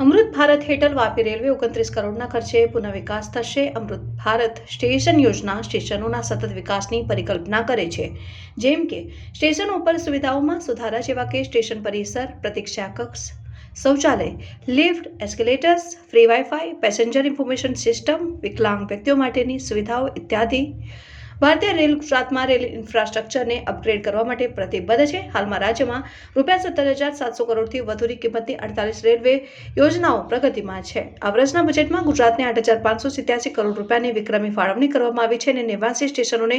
અમૃત ભારત હેઠળ વાપી રેલવે ઓગણત્રીસ કરોડના ખર્ચે પુનઃવિકાસ થશે. અમૃત ભારત સ્ટેશન યોજના સ્ટેશનોના સતત વિકાસની પરિકલ્પના કરે છે. જેમ કે, સ્ટેશનો ઉપર સુવિધાઓમાં સુધારા જેવા કે સ્ટેશન પરિસર, પ્રતીક્ષા કક્ષ, શૌચાલય, lift, escalators, free WiFi passenger information system, વિકલાંગ વ્યક્તિઓ માટેની સુવિધાઓ ઇત્યાદિ. ભારતીય રેલ ગુજરાતમાં રેલ ઇન્ફ્રાસ્ટ્રક્ચરને અપગ્રેડ કરવા માટે પ્રતિબદ્ધ છે. હાલમાં રાજ્યમાં રૂપિયા સત્તર હજાર સાતસો કરોડથી વધુની કિંમતની અડતાલીસ રેલવે યોજનાઓ પ્રગતિમાં છે. આ વર્ષના બજેટમાં ગુજરાતને આઠ હજાર પાંચસો સિત્યાસી કરોડ રૂપિયાની વિક્રમી ફાળવણી કરવામાં આવી છે અને નેવાસી સ્ટેશનોને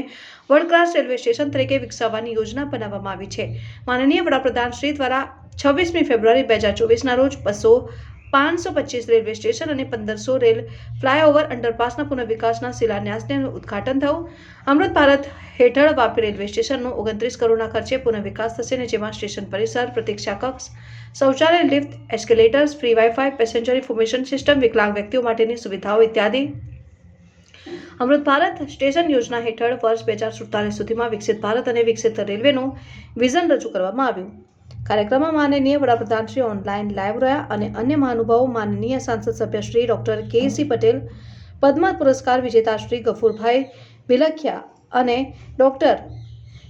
વર્લ્ડ ક્લાસ રેલવે સ્ટેશન તરીકે વિકસાવવાની યોજના બનાવવામાં આવી છે. માનનીય વડાપ્રધાન શ્રી દ્વારા છવ્વીસમી ફેબ્રુઆરી બે હજાર ચોવીસના રોજ બસો પાંચસો પચીસ રેલવે સ્ટેશન અને પંદરસો રેલ ફ્લાયઓવર અંડરપાસના પુનઃવિકાસના શિલાન્યાસને ઉદ્ઘાટન થયું. અમૃત ભારત હેઠળ વાપી રેલવે સ્ટેશનનો ઓગણત્રીસ કરોડના ખર્ચે પુનઃવિકાસ થશે અને જેમાં સ્ટેશન પરિસર, પ્રતીક્ષા કક્ષ, શૌચાલય lift, escalators, free WiFi, passenger information system, વિકલાંગ વ્યક્તિઓ માટેની સુવિધાઓ ઇત્યાદિ. અમૃત ભારત સ્ટેશન યોજના હેઠળ વર્ષ બે હજાર સુડતાલીસ સુધીમાં વિકસિત ભારત અને વિકસિત રેલવેનું વિઝન રજૂ કરવામાં આવ્યું. કાર્યક્રમમાં માનનીય વડાપ્રધાન શ્રી ઓનલાઈન લાઈવ રહ્યા અને અન્ય મહાનુભાવો માનનીય સાંસદ સભ્ય Shri doctor K C Patel Padma પુરસ્કાર વિજેતા શ્રી ગફુરભાઈ બિલખિયા અને ડોક્ટર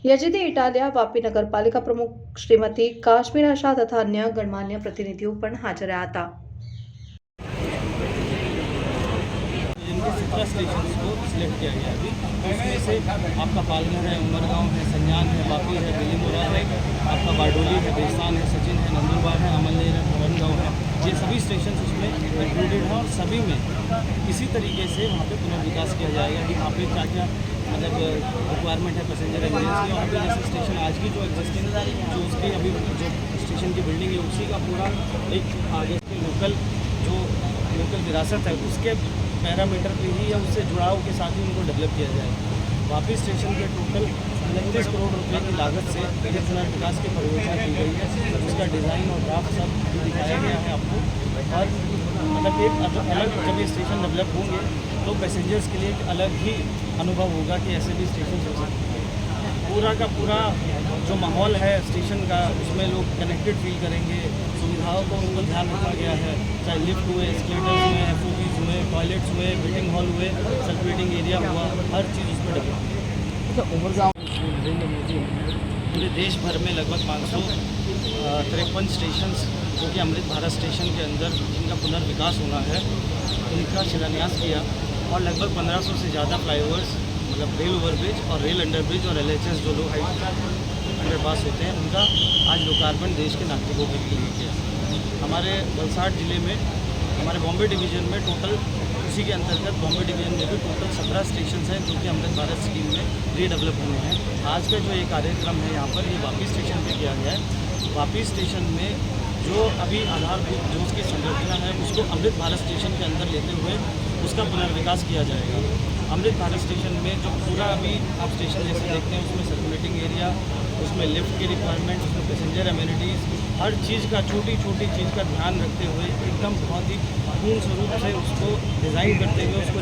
યજીદી ઇટાલિયા વાપી નગરપાલિકા પ્રમુખ શ્રીમતી કાશ્મીરા શાહ તથા અન્ય ગણમાન્ય પ્રતિનિધિઓ પણ હાજર રહ્યા હતા जिनके सत्रह स्टेशन को सिलेक्ट किया गया अभी उसमें से आपका पालघर है उमरगांव है संजान है बापी है बिलीमोरा है आपका बारडोली है बेस्तान है, सचिन है, नंदुरबार है, अमलनेर है भवनगांव है। ये सभी स्टेशन उसमें इंक्लूडेड हैं और सभी में इसी तरीके से वहाँ पे पुनर्विकास किया जाएगा कि वहाँ पे क्या क्या मतलब रिक्वायरमेंट है पैसेंजर एंबुलेंस की। पे जैसे स्टेशन आज की जो एग्जिस्टिंग जो उसकी अभी जो स्टेशन की बिल्डिंग है, उसी का पूरा एक आगे के लोकल जो लोकल विरासत है, उसके पैरामीटर पे ही या उससे जुड़ाव के साथ ही उनको डेवलप किया जाए वापी स्टेशन के टोटल उनतीस करोड़ रुपए की लागत से जितना विकास की परियोजना की गई है उसका डिज़ाइन और ड्राफ्ट सब दिखाया गया है आपको। और मतलब एक अलग जब ये स्टेशन डेवलप होंगे तो पैसेंजर्स के लिए एक अलग ही अनुभव होगा कि ऐसे भी स्टेशन हो सकते हैं। पूरा का पूरा जो माहौल है स्टेशन का उसमें लोग कनेक्टेड फील करेंगे। सुविधाओं को उनको ध्यान रखा गया है। चाहे लिफ्ट हुए एस्केलेटर्स हुए एफ़ हुए टॉयलेट्स हुए वेटिंग हॉल हुए सर्कुलेटिंग एरिया हुआ हर चीज़ उसमें डेवलप पूरे देश भर में लगभग पाँच सौ तिरपन स्टेशन जो कि अमृत भारत स्टेशन के अंदर जिनका पुनर्विकास होना है उनका शिलान्यास किया और लगभग 1500 से ज़्यादा फ्लाईओवर्स मतलब रेल ओवरब्रिज और रेल अंडरब्रिज और एलएचएस जो लो हाइट अंडरपास होते हैं, उनका आज लोकार्पण देश के नागरिकों के लिए किया हमारे वलसाड़ ज़िले में, हमारे बॉम्बे डिवीज़न में टोटल उसी के अंतर्गत बॉम्बे डिवीज़न में भी टोटल सत्रह स्टेशन हैं जो कि अमृत भारत स्कीम में रीडेवलप हुए हैं। आज का जो ये कार्यक्रम है यहाँ पर ये वापी स्टेशन पर किया गया है। वापी स्टेशन में जो अभी आधारभूत जो उसकी संरचना है, उसको अमृत भारत स्टेशन के अंदर लेते हुए उसका पुनर्विकास किया जाएगा। अमृत भारत स्टेशन में जो पूरा अभी आप स्टेशन जैसे देखते हैं, उसमें सर्कुलेटिंग एरिया उसमें लिफ्ट की रिक्वायरमेंट उसमें पैसेंजर एम्यूनिटीज हर चीज़ का छोटी छोटी चीज़ का ध्यान रखते हुए एकदम बहुत ही पूर्ण स्वरूप से उसको डिज़ाइन करते हुए उसको